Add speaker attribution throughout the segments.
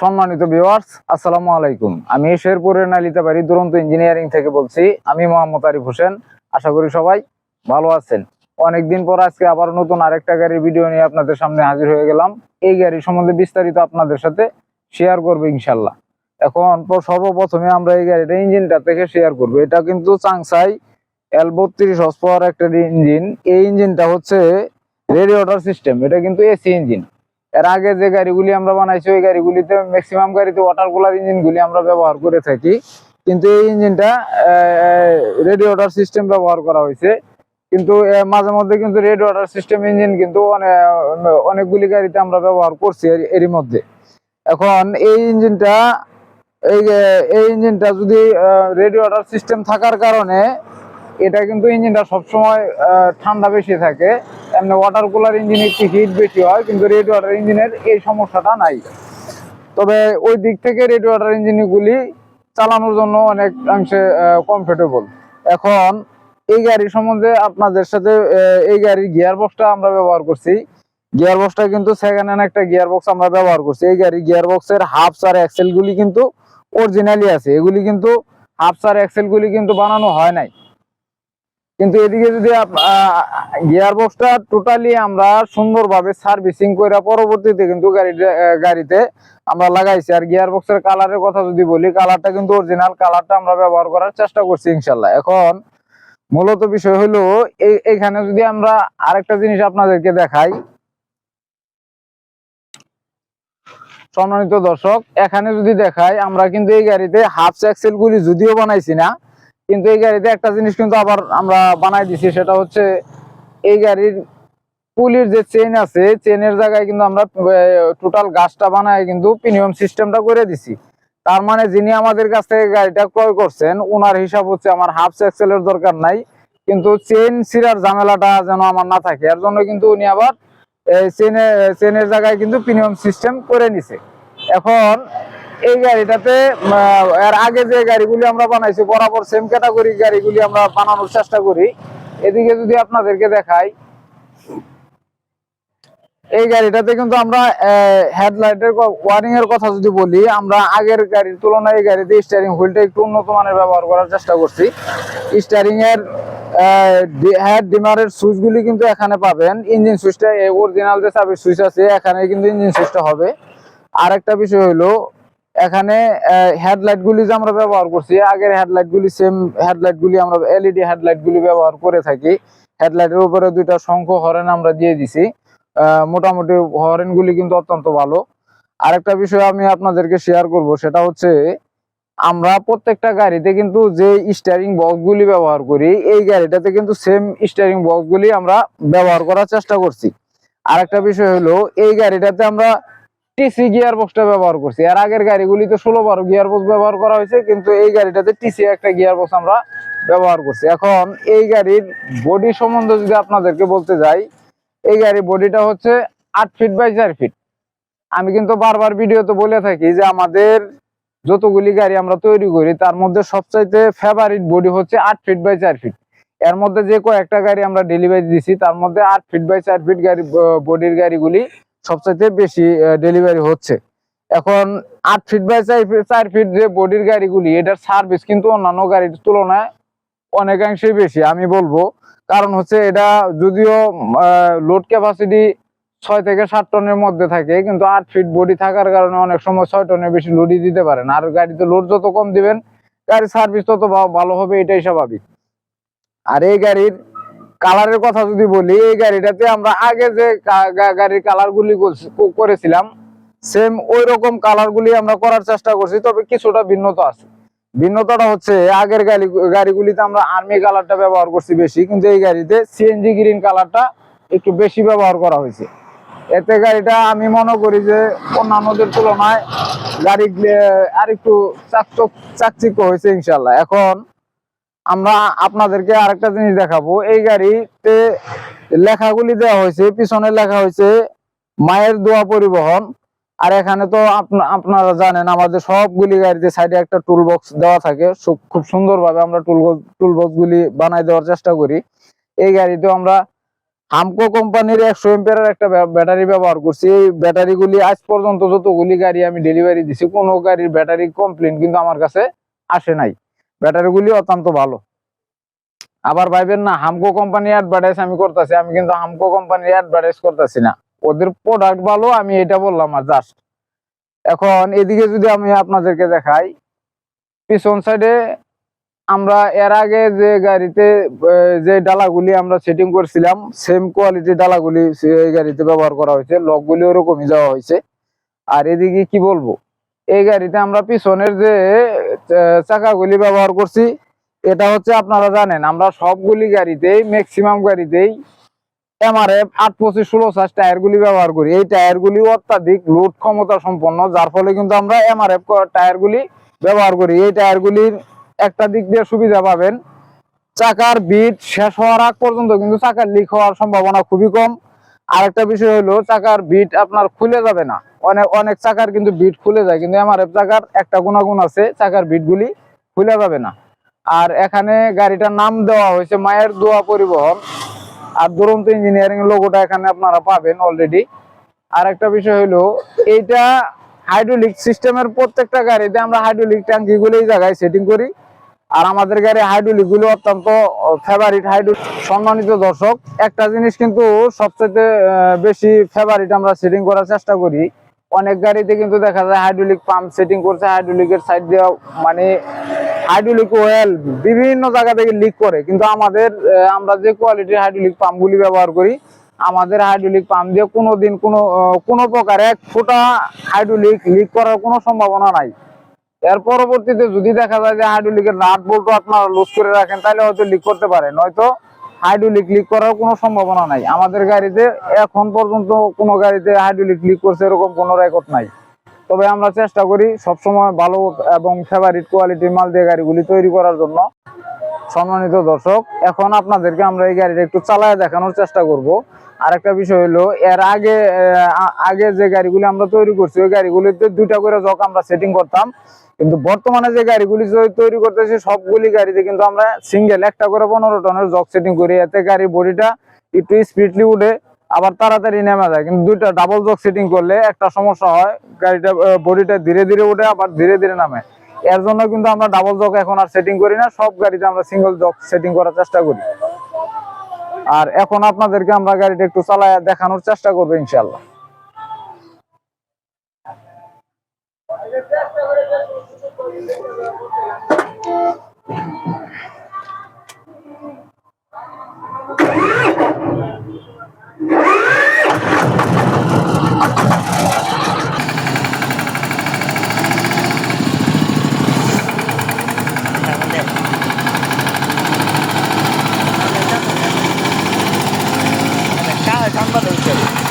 Speaker 1: সম্মানিত ভিউয়ার্স আসসালামু আলাইকুম। আমি শেরপুরের নালিতাবাড়ি দুরন্ত ইঞ্জিনিয়ারিং থেকে বলছি, আমি মোহাম্মদ আরিফ হোসেন। আশা করি সবাই ভালো আছেন। অনেকদিন পর আজকে আবার নতুন আরেকটা গাড়ির ভিডিও নিয়ে আপনাদের সামনে হাজির হয়ে গেলাম। এই গাড়ি সম্বন্ধে বিস্তারিত আপনাদের সাথে শেয়ার করব ইনশাল্লাহ এখন সর্বপ্রথমে আমরা এই গাড়িটা ইঞ্জিনটা থেকে শেয়ার করব। এটা কিন্তু চাংসাই এল বত্রিশ হর্স পাওয়ার একটা ইঞ্জিন এই ইঞ্জিনটা হচ্ছে রেডিওটার সিস্টেম এটা কিন্তু এসি ইঞ্জিন এর আগে যে গাড়িগুলি আমরা বানাইছি, ওই গাড়িগুলিতে ম্যাক্সিমাম গাড়িতে ওয়াটার কুলার ইঞ্জিনগুলি আমরা ব্যবহার করে থাকি। কিন্তু এই ইঞ্জিনটা রেডিওটার সিস্টেম ব্যবহার করা হয়েছে। কিন্তু মাঝে মধ্যে কিন্তু রেডিওটার সিস্টেম ইঞ্জিন কিন্তু অনে- অনেকগুলি গাড়িতে আমরা ব্যবহার করছি এর- এরই মধ্যে। এখন এই ইঞ্জিনটা এই এই ইঞ্জিনটা যদি রেডিওটার সিস্টেম থাকার কারণে এটা কিন্তু ইঞ্জিনটা সবসময় ঠান্ডা বেশি থাকে। এমনি ওয়াটার কুলার ইঞ্জিন একটু হিট বেশি হয়, কিন্তু রেড ওয়াটার ইঞ্জিনের এই সমস্যাটা নাই। তবে ওই দিক থেকে রেড ওয়াটার ইঞ্জিনগুলি চালানোর জন্য অনেকাংশে কমফোর্টেবল এখন এই গাড়ি সম্বন্ধে আপনাদের সাথে এই গাড়ির গিয়ার বক্সটা আমরা ব্যবহার করছি। গিয়ার বক্সটা কিন্তু সেকেন্ড হ্যান্ড একটা গিয়ার বক্স আমরা ব্যবহার করছি। এই গাড়ির গিয়ার বক্সের হাফস আর এক্সেল গুলি কিন্তু অরিজিনালি আছে। এগুলি কিন্তু হাফস আর এক্সেল গুলি কিন্তু বানানো হয় নাই। কিন্তু এদিকে যদি গিয়ার বক্সটা টোটালি আমরা সুন্দরভাবে সার্ভিসিং করে পরবর্তীতে কিন্তু গাড়িতে আমরা লাগাইছি। আর গিয়ার বক্সের কালারের কথা যদি বলি কালারটা কিন্তু অরিজিনাল কালারটা আমরা ব্যবহার করার চেষ্টা করছি ইনশাল্লাহ। এখন মূলত বিষয় হলো এখানে যদি আমরা আরেকটা জিনিস আপনাদেরকে দেখাই। সম্মানিত দর্শক, এখানে যদি দেখাই, আমরা কিন্তু এই গাড়িতে হাফ এক্সেল গুলি যদিও বানাইছি না কিন্তু এই গাড়িতে একটা জিনিস কিন্তু আবার আমরা বানাই দিছি, সেটা হচ্ছে এই গাড়ির পুলির যে চেন আছে চেনের জায়গায় কিন্তু আমরা টোটাল গাছটা বানায় কিন্তু প্রিমিয়াম সিস্টেমটা করে দিছি। তার মানে যিনি আমাদের কাছ থেকে গাড়িটা ক্রয় করছেন ওনার হিসাব হচ্ছে আমার হাফ এক্সেলের দরকার নাই, কিন্তু চেন সিরার ঝামেলাটা যেন আমার না থাকে, এর জন্য কিন্তু উনি আবার চেনের চেনের জায়গায় কিন্তু প্রিমিয়াম সিস্টেম করে নিছে। এখন এই গাড়িটাতে এর আগে যে গাড়িগুলি আমরা বানাইছি, বরাবর সেম ক্যাটাগরি গাড়িগুলি আমরা বানানোর চেষ্টা করি। এদিকে যদি আপনাদেরকে দেখাই, এই গাড়িটাতে কিন্তু আমরা হেডলাইটের ওয়ারিং এর কথা যদি বলি, আমরা আগের গাড়ির তুলনায় এই গাড়িতে স্টিয়ারিং হুইলটা একটু উন্নত মানের ব্যবহার করার চেষ্টা করছি। স্টিয়ারিং এর হেড ডিমারের সুইচ গুলি কিন্তু এখানে পাবেন। ইঞ্জিন সুইচটা অরিজিনাল যে চাবির সুইচ আছে এখানে কিন্তু ইঞ্জিন সুইচটা হবে। আরেকটা বিষয় হলো এখানে হেডলাইট গুলি যে আমরা ব্যবহার করছি আগের হেডলাইট গুলি সেম হেডলাইট গুলি আমরা এলইডি হেডলাইট গুলি ব্যবহার করে থাকি। হেডলাইটের উপরে দুইটা শঙ্খ হরেন আমরা দিয়ে দিছি। মোটামুটি হরেন গুলি কিন্তু অত্যন্ত ভালো। আরেকটা বিষয় আমি আপনাদেরকে শেয়ার করব, সেটা হচ্ছে আমরা প্রত্যেকটা গাড়িতে কিন্তু যে স্টিয়ারিং বক্স গুলি ব্যবহার করি, এই গাড়িটাতে কিন্তু সেম স্টিয়ারিং বক্স গুলি আমরা ব্যবহার করার চেষ্টা করছি। আরেকটা বিষয় হলো, এই গাড়িটাতে আমরা টিসি গিয়ার বক্সটা ব্যবহার করছি। আর আগের গাড়িগুলিতে ষোলো বারো গিয়ার বক্স ব্যবহার করা হয়েছে, কিন্তু এই গাড়িটাতে টিসি একটা গিয়ার বক্স আমরা ব্যবহার করছি। এখন এই গাড়ির বডি সম্বন্ধে যদি আপনাদেরকে বলতে যাই, এই গাড়ির বডিটা হচ্ছে আট ফিট বাই চার ফিট আমি কিন্তু বারবার ভিডিওতে বলে থাকি যে আমাদের যতগুলি গাড়ি আমরা তৈরি করি, তার মধ্যে সবচাইতে ফেভারিট বডি হচ্ছে আট ফিট বাই চার ফিট এর মধ্যে যে কয়েকটা গাড়ি আমরা ডেলিভারি দিছি, তার মধ্যে আট ফিট বাই চার ফিট গাড়ি বডির গাড়িগুলি সবচাইতে বেশি ডেলিভারি হচ্ছে। এখন আট ফিট বাই চার ফিট চার ফিট যে বডির গাড়িগুলি, এটার সার্ভিস কিন্তু অন্যান্য গাড়ির তুলনায় অনেকাংশেই বেশি, আমি বলব। কারণ হচ্ছে এটা যদিও লোড ক্যাপাসিটি ছয় থেকে সাত টনের মধ্যে থাকে, কিন্তু আট ফিট বডি থাকার কারণে অনেক সময় ছয় টনের বেশি লোডই দিতে পারেন। আর গাড়িতে লোড যত কম দিবেন, গাড়ির সার্ভিস তত ভালো হবে, এটাই স্বাভাবিক। আর এই গাড়ির কালারের কথা যদি বলি, এই গাড়িটাতে আমরা আগে যে গাড়ির কালার গুলি করেছিলাম সেম ওই রকম কালার গুলি আমরা করার চেষ্টা করছি, তবে কিছুটা ভিন্নতা আছে। ভিন্নতাটা হচ্ছে, আগের গাড়ি, গাড়িগুলিতে আমরা আর্মি কালারটা ব্যবহার করছি বেশি, কিন্তু এই গাড়িতে সিএনজি গ্রিন কালারটা একটু বেশি ব্যবহার করা হয়েছে। এতে গাড়িটা আমি মনে করি যে, অন্যান্যদের তুলনায় গাড়ি আর একটু চাকচক, চাকচিক্য হয়েছে ইনশাল্লাহ এখন আমরা আপনাদেরকে আরেকটা জিনিস দেখাবো। এই গাড়িতে লেখাগুলি দেওয়া হয়েছে, পিছনে লেখা হয়েছে, মায়ের দোয়া পরিবহন। আর এখানে তো আপনা- আপনারা জানেন, আমাদের সবগুলি গাড়িতে সাইডে একটা টুল বক্স দেওয়া থাকে। খুব সুন্দরভাবে আমরা টুল টুল বক্স গুলি বানাই দেওয়ার চেষ্টা করি। এই গাড়িতেও আমরা হামকো কোম্পানির একশো এম্পিয়ারের একটা ব্যা- ব্যাটারি ব্যবহার করছি। এই ব্যাটারিগুলি আজ পর্যন্ত যতগুলি গাড়ি আমি ডেলিভারি দিছি, কোনো গাড়ির ব্যাটারি কমপ্লেন কিন্তু আমার কাছে আসে নাই। ব্যাটারিগুলি অত্যন্ত ভালো। আবার ভাইবেন না হামকো কোম্পানি অ্যাডভার্টাইজ আমি করতেছি, আমি কিন্তু হামকো কোম্পানির অ্যাডভার্টাইজ করতেছি না। ওদের প্রোডাক্ট ভালো, আমি এটা বললাম আর জাস্ট এখন এদিকে যদি আমি আপনাদেরকে দেখাই, পিছন সাইডে আমরা এর আগে যে গাড়িতে যে ডালাগুলি আমরা সেটিং করছিলাম সেম কোয়ালিটির ডালাগুলি এই গাড়িতে ব্যবহার করা হয়েছে লকগুলি ওরকমই যাওয়া হয়েছে। আর এদিকে কি বলব, এই গাড়িতে আমরা পিছনের যে চাকাগুলি ব্যবহার করছি। এটা হচ্ছে আপনারা জানেন, আমরা সবগুলি গাড়িতেই ম্যাক্সিমাম গাড়িতেই এমআরএফ আট পঁচিশ ষোলো সাইজ টায়ার গুলি ব্যবহার করি। এই টায়ার গুলি অত্যাধিক লোড ক্ষমতা সম্পন্ন, যার ফলে কিন্তু আমরা এমআরএফ টায়ার গুলি ব্যবহার করি। এই টায়ার গুলির একটা দিক দিয়ে সুবিধা পাবেন, চাকার বিট শেষ হওয়ার আগ পর্যন্ত কিন্তু চাকার লিক হওয়ার সম্ভাবনা খুবই কম। আরেকটা বিষয় হলো, চাকার বিট আপনার খুলে যাবে না। অনেক অনেক চাকার কিন্তু বিট খুলে যায়, কিন্তু এমআরএফ চাকার একটা গুণাগুণ আছে, চাকার বিট গুলি খুলে যাবে না। আর এখানে গাড়িটার নাম দেওয়া হয়েছে মায়ের দোয়া পরিবহন। আর দুরন্ত ইঞ্জিনিয়ারিং লোগোটা এখানে আপনারা পাবেন অলরেডি আর একটা বিষয় হলো, এইটা হাইড্রোলিক সিস্টেমের প্রত্যেকটা গাড়িতে আমরা হাইড্রোলিক ট্যাঙ্কি গুলো এই জায়গায় সেটিং করি। আর আমাদের গাড়ি হাইড্রোলিকগুলো অত্যন্ত ফেভারিট হাইড্রো সম্মানিত দর্শক একটা জিনিস কিন্তু সবচেয়ে বেশি ফেভারিট আমরা সেটিং করার চেষ্টা করি। অনেক গাড়িতে কিন্তু দেখা যায় হাইড্রোলিক পাম্প সেটিং করছে হাইড্রোলিকের সাইড দিয়ে মানে হাইড্রোলিক ওয়েল বিভিন্ন জায়গা থেকে লিক করে। কিন্তু আমাদের আমরা যে কোয়ালিটির হাইড্রোলিক পাম্পগুলি ব্যবহার করি আমাদের হাইড্রোলিক পাম্প দিয়ে কোনো আহ, কোনো কোনো প্রকার এক ফোঁটা হাইড্রোলিক লিক করার কোনো সম্ভাবনা নাই। এর পরবর্তীতে যদি দেখা যায় যে হাইড্রোলিকের নাট বল্টু আপনারা লুজ করে রাখেন, তাহলে হয়তো লিক করতে পারে। নয়তো হাইড্রোলিক লিক করার কোনো সম্ভাবনা নাই। আমাদের গাড়িতে এখন পর্যন্ত কোনো গাড়িতে হাইড্রোলিক লিক করছে এরকম কোনো রেকর্ড নাই। তবে আমরা চেষ্টা করি সবসময় ভালো এবং ফেভারিট কোয়ালিটির মাল দিয়ে গাড়িগুলি তৈরি করার জন্য। সম্মানিত দর্শক, এখন আপনাদেরকে আমরা এই গাড়িটা একটু চালায় দেখানোর চেষ্টা করব। আর একটা বিষয় হলো, এর আগে আগে যে গাড়িগুলি আমরা তৈরি করছি, ওই গাড়িগুলিতে দুইটা করে জক আমরা সেটিং করতাম। কিন্তু বর্তমানে যে গাড়িগুলি তৈরি করতেছি, সবগুলি গাড়িতে কিন্তু আমরা সিঙ্গেল একটা করে পনেরো টনের জক সেটিং করি। এতে গাড়ির বডিটা একটু স্পিডলি উঠে আবার তাড়াতাড়ি নেমে যায়। কিন্তু দুইটা ডাবল জক সেটিং করলে একটা সমস্যা হয়, গাড়িটা বডিটা ধীরে ধীরে উঠে আবার ধীরে ধীরে নামে। এর জন্য কিন্তু আমরা ডাবল জক এখন আর সেটিং করি না, সব গাড়িতে আমরা সিঙ্গল জক সেটিং করার চেষ্টা করি। আর এখন আপনাদেরকে আমরা গাড়িটা একটু চালায় দেখানোর চেষ্টা করব ইনশাল্লাহ
Speaker 2: 不能置？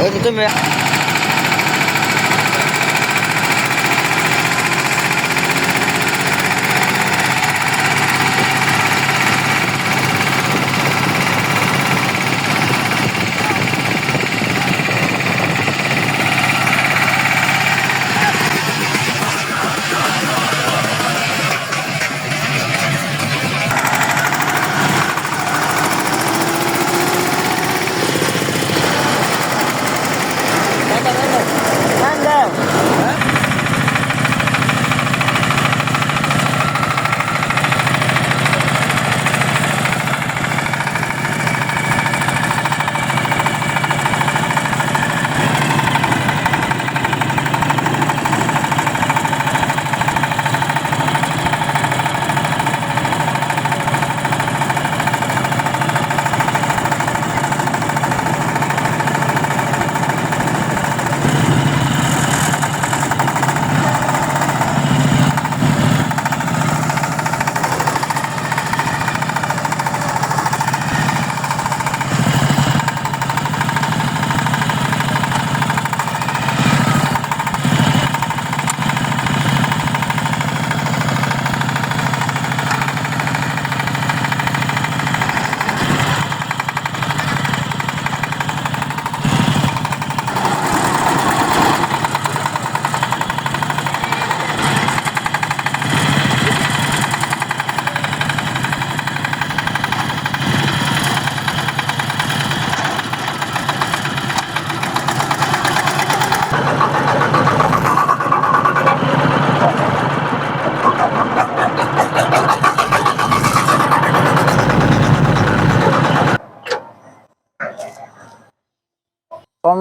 Speaker 2: 儿子正面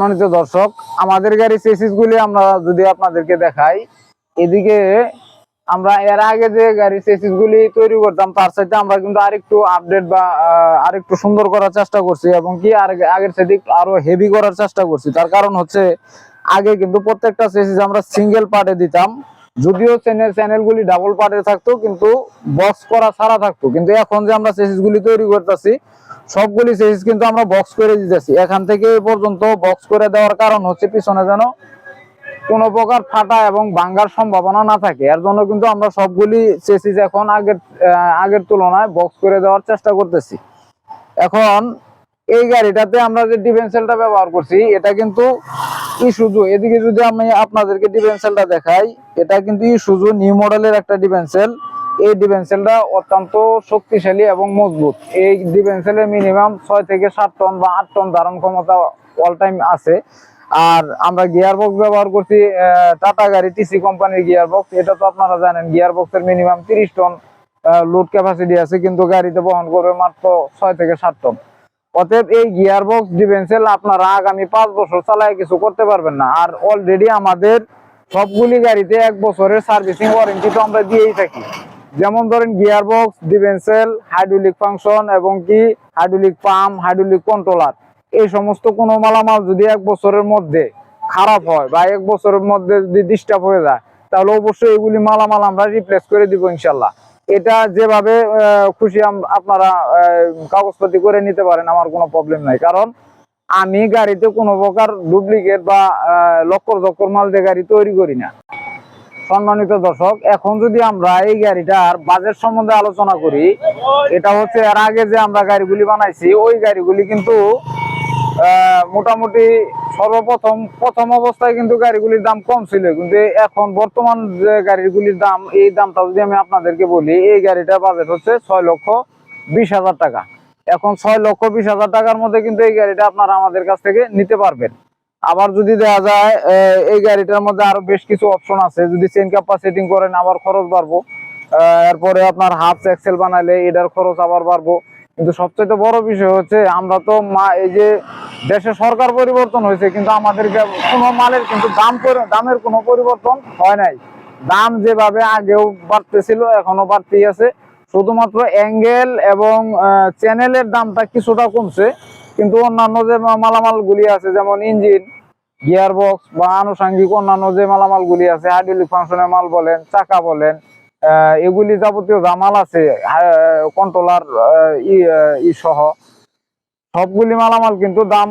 Speaker 1: সম্মানিত দর্শক, আমাদের গাড়ি চেসিস গুলি আমরা যদি আপনাদেরকে দেখাই, এদিকে আমরা এর আগে যে গাড়ি চেসিস গুলি তৈরি করতাম, তার সাথে আমরা কিন্তু আরেকটু আপডেট বা আরেকটু সুন্দর করার চেষ্টা করছি এবং কি আর আগের সাথে আরও হেভি করার চেষ্টা করছি। তার কারণ হচ্ছে, আগে কিন্তু প্রত্যেকটা চেসিস আমরা সিঙ্গেল পার্টে দিতাম, যদিও চ্যানেল চ্যানেলগুলি ডাবল পার্টে থাকতো, কিন্তু বক্স করা ছাড়া থাকতো। কিন্তু এখন যে আমরা চেসিস গুলি তৈরি করতেছি সবগুলি চেসিস কিন্তু আমরা বক্স করে দিতেছি। এখান থেকে এ পর্যন্ত বক্স করে দেওয়ার কারণ হচ্ছে পিছনে যেন কোনো প্রকার ফাটা এবং ভাঙ্গার সম্ভাবনা না থাকে। এর জন্য কিন্তু আমরা সবগুলি চেসিস এখন আগের আগের তুলনায় বক্স করে দেওয়ার চেষ্টা করতেছি। এখন এই গাড়িটাতে আমরা যে ডিফেন্সেলটা ব্যবহার করছি, এটা কিন্তু ইসুজু এদিকে যদি আমি আপনাদেরকে ডিফেন্সেলটা দেখাই, এটা কিন্তু ইসুজু নিউ মডেলের একটা ডিফেন্সেল এই ডিফেন্সেলটা অত্যন্ত শক্তিশালী এবং মজবুত। এই ডিফেন্সেলের মিনিমাম ছয় থেকে সাত টন বা আট টন ধারণ ক্ষমতা অল টাইম আছে। আর আমরা গিয়ার বক্স ব্যবহার করছি টাটা গাড়ি টিসি কোম্পানির গিয়ার বক্স এটা তো আপনারা জানেন গিয়ার বক্সের মিনিমাম তিরিশ টন লোড ক্যাপাসিটি আছে, কিন্তু গাড়িতে বহন করবে মাত্র ছয় থেকে সাত টন। অতএব এই গিয়ার বক্স ডিফেন্সেল আপনারা আগামী পাঁচ বছর চালায় কিছু করতে পারবেন না। আর অলরেডি আমাদের সবগুলি গাড়িতে এক বছরের সার্ভিসিং ওয়ারেন্টি তো আমরা দিয়েই থাকি। যেমন ধরেন gear box differential hydraulic function এবং কি? Hydraulic pump hydraulic controller. এই সমস্ত কোনো মালামাল যদি এক বছরের মধ্যে খারাপ হয় বা এক বছরের মধ্যে যদি ডিস্টার্ব হয়ে যায় তাহলে অবশ্যই এগুলি মালামাল আমরা রিপ্লেস করে দিব ইনশাল্লাহ। এটা যেভাবে খুশি আপনারা কাগজপাতি করে নিতে পারেন আমার কোনো প্রবলেম নাই। কারণ আমি গাড়িতে কোনো প্রকার ডুপ্লিকেট বা আহ, লক্কর জক্কর মাল দিয়ে গাড়ি তৈরি করি না। সম্মানিত দর্শক, এখন যদি আমরা এই গাড়িটার বাজেট সম্বন্ধে আলোচনা করি, এটা হচ্ছে এর আগে যে আমরা গাড়িগুলি বানাইছি, ওই গাড়িগুলি কিন্তু মোটামুটি সর্বপ্রথম, প্রথম অবস্থায় কিন্তু গাড়িগুলির দাম কম ছিল। কিন্তু এখন বর্তমান যে গাড়িগুলির দাম, এই দামটা যদি আমি আপনাদেরকে বলি, এই গাড়িটার বাজেট হচ্ছে ছয় লক্ষ বিশ হাজার টাকা। এখন ছয় লক্ষ বিশ হাজার টাকার মধ্যে কিন্তু এই গাড়িটা আপনারা আমাদের কাছ থেকে নিতে পারবেন। আবার যদি দেখা যায় এই গাড়িটার মধ্যে আরও বেশ কিছু অপশন আছে। যদি চেন কাপ্পা সেটিং করেন, আবার খরচ বাড়বো। এরপরে আপনার হাফ এক্সেল বানাইলে এটার খরচ আবার বাড়বো। কিন্তু সবচেয়ে বড় বিষয় হচ্ছে, আমরা তো মা, এই যে দেশে সরকার পরিবর্তন হয়েছে, কিন্তু আমাদের কোনো মালের কিন্তু দাম দামের কোনো পরিবর্তন হয় নাই। দাম যেভাবে আগেও বাড়তেছিল, এখনও বাড়তেই আছে। শুধুমাত্র অ্যাঙ্গেল এবং চ্যানেলের দামটা কিছুটা কমছে। কিন্তু অন্যান্য যে মালামাল গুলি আছে, যেমন ইঞ্জিন গিয়ার বক্স বা আনুষঙ্গিক অন্যান্য যে মালামাল গুলি আছে হাইড্রোলিক ফাংশনের মাল বলেন, চাকা বলেন এগুলি যাবতীয় যা মাল আছে কন্ট্রোলার ই সহ, সবগুলি মালামাল কিন্তু দাম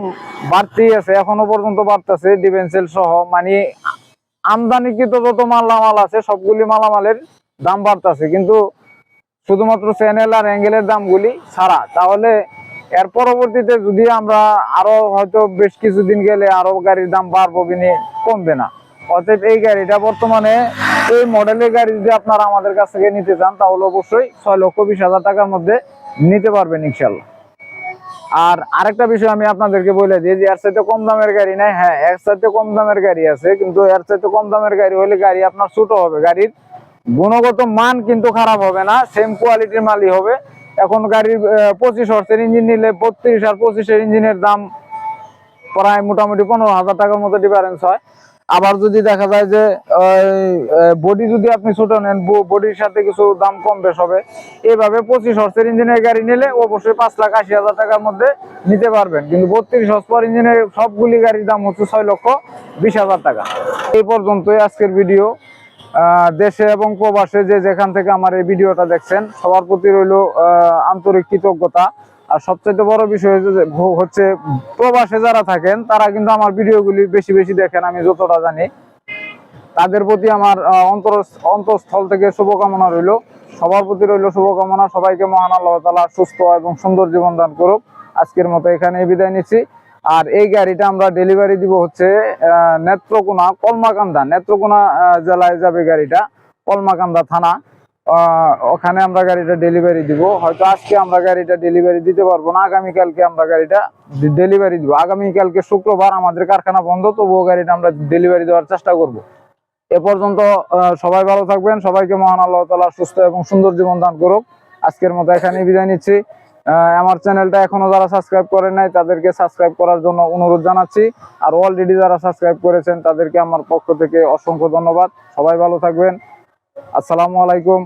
Speaker 1: বাড়তেই আছে, এখনও পর্যন্ত বাড়তেছে ডিফেন্সেল সহ মানে আমদানিকৃত যত মালামাল আছে, সবগুলি মালামালের দাম বাড়তেছে, কিন্তু শুধুমাত্র চ্যানেল আর অ্যাঙ্গেলের দামগুলি ছাড়া, তাহলে এর পরবর্তীতে যদি আমরা আরও হয়তো বেশ কিছুদিন গেলে আরও গাড়ির দাম বাড়বো বিনি কমবে না। অতএব এই গাড়িটা বর্তমানে, এই মডেলের গাড়ি যদি আপনারা আমাদের কাছ থেকে নিতে চান, তাহলে অবশ্যই ছয় লক্ষ বিশ হাজার টাকার মধ্যে নিতে পারবেন ইনশাল্লাহ আর আরেকটা বিষয় আমি আপনাদেরকে বলে দিই যে, এর চাইতে কম দামের গাড়ি নাই। হ্যাঁ এর চাইতে কম দামের গাড়ি আছে, কিন্তু এর চাইতে কম দামের গাড়ি হলে গাড়ি আপনার ছোট হবে। গাড়ির গুণগত মান কিন্তু খারাপ হবে না সেম কোয়ালিটির মালই হবে। এখন গাড়ির পঁচিশ হর্সের ইঞ্জিন নিলে বত্রিশ আর পঁচিশের ইঞ্জিনের দাম প্রায় মোটামুটি পনেরো হাজার টাকার মতো ডিফারেন্স হয়। আবার যদি দেখা যায় যে বডি যদি আপনি ছোট নেন বডির সাথে কিছু দাম কম বেশ হবে। এইভাবে পঁচিশ হর্সের ইঞ্জিনের গাড়ি নিলে অবশ্যই পাঁচ লাখ আশি হাজার টাকার মধ্যে নিতে পারবেন। কিন্তু বত্রিশ হর্স পার ইঞ্জিনের সবগুলি গাড়ির দাম হচ্ছে ছয় লক্ষ বিশ হাজার টাকা। এই পর্যন্তই আজকের ভিডিও দেশে এবং প্রবাসে যে যেখান থেকে আমার এই ভিডিওটা দেখছেন, সবার প্রতি রইল আন্তরিক কৃতজ্ঞতা। আর সবচেয়ে বড় বিষয় হচ্ছে প্রবাসে যারা থাকেন, তারা কিন্তু আমার ভিডিওগুলি বেশি বেশি দেখেন, আমি যতটা জানি। তাদের প্রতি আমার অন্তর, অন্তঃস্থল থেকে শুভকামনা রইল। সবার প্রতি রইল শুভকামনা। সবাইকে মহান আল্লাহ তালা সুস্থ এবং সুন্দর জীবন দান করুক। আজকের মতো এখানে বিদায় নিচ্ছি। আর এই গাড়িটা আমরা ডেলিভারি দিব হচ্ছে নেত্রকোনা কলমাকান্দা, নেত্রকোনা জেলায় যাবে গাড়িটা, কলমাকান্দা থানা। ওখানে আমরা গাড়িটা ডেলিভারি দিব। হয়তো আজকে আমরা গাড়িটা ডেলিভারি দিতে পারব না, আগামীকালকে আমরা গাড়িটা ডেলিভারি দিব। আগামীকালকে শুক্রবার আমাদের কারখানা বন্ধ, তবুও গাড়িটা আমরা ডেলিভারি দেওয়ার চেষ্টা করব। এ পর্যন্ত সবাই ভালো থাকবেন, সবাইকে মহান আল্লাহ তালা সুস্থ এবং সুন্দর জীবন দান করুক। আজকের মতো এখানেই বিদায় নিচ্ছি। আমার চ্যানেলটা এখনও যারা সাবস্ক্রাইব করে নাই, তাদেরকে সাবস্ক্রাইব করার জন্য অনুরোধ জানাচ্ছি। আর অলরেডি যারা সাবস্ক্রাইব করেছেন, তাদেরকে আমার পক্ষ থেকে অসংখ্য ধন্যবাদ। সবাই ভালো থাকবেন। আসসালামু আলাইকুম।